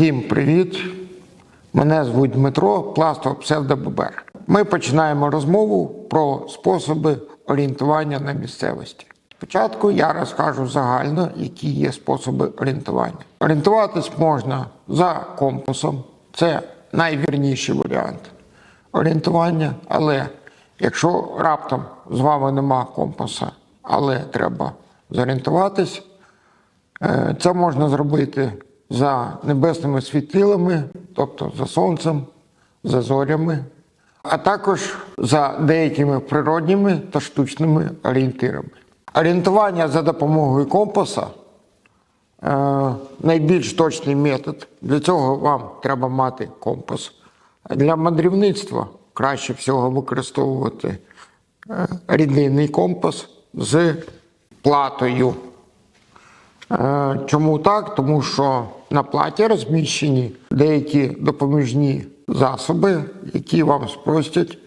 Всім привіт! Мене звуть Дмитро, пластов псевдобобер. Ми починаємо розмову про способи орієнтування на місцевості. Спочатку я розкажу загально, які є способи орієнтування. Орієнтуватись можна за компасом, це найвірніший варіант орієнтування, але якщо раптом з вами нема компаса, але треба зорієнтуватись, Е, Це можна зробити за небесними світилами, тобто за сонцем, за зорями, а також за деякими природніми та штучними орієнтирами. Орієнтування за допомогою компаса е, найбільш точний метод. Для цього вам треба мати компас. Для мандрівництва краще всього використовувати е, рідинний компас з платою. Е, Чому так? Тому що на платі розміщені деякі допоміжні засоби, які вам спростять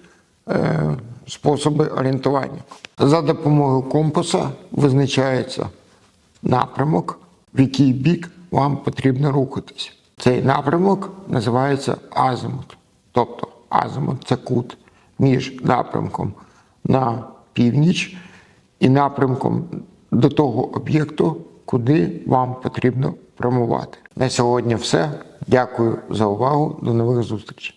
е, способи орієнтування. За допомогою компаса визначається напрямок, в який бік вам потрібно рухатись. Цей напрямок називається азимут. Тобто азимут це кут між напрямком на північ і напрямком до того об'єкту, куди вам потрібно прямувати. На сьогодні все. Дякую за увагу. До нових зустрічей.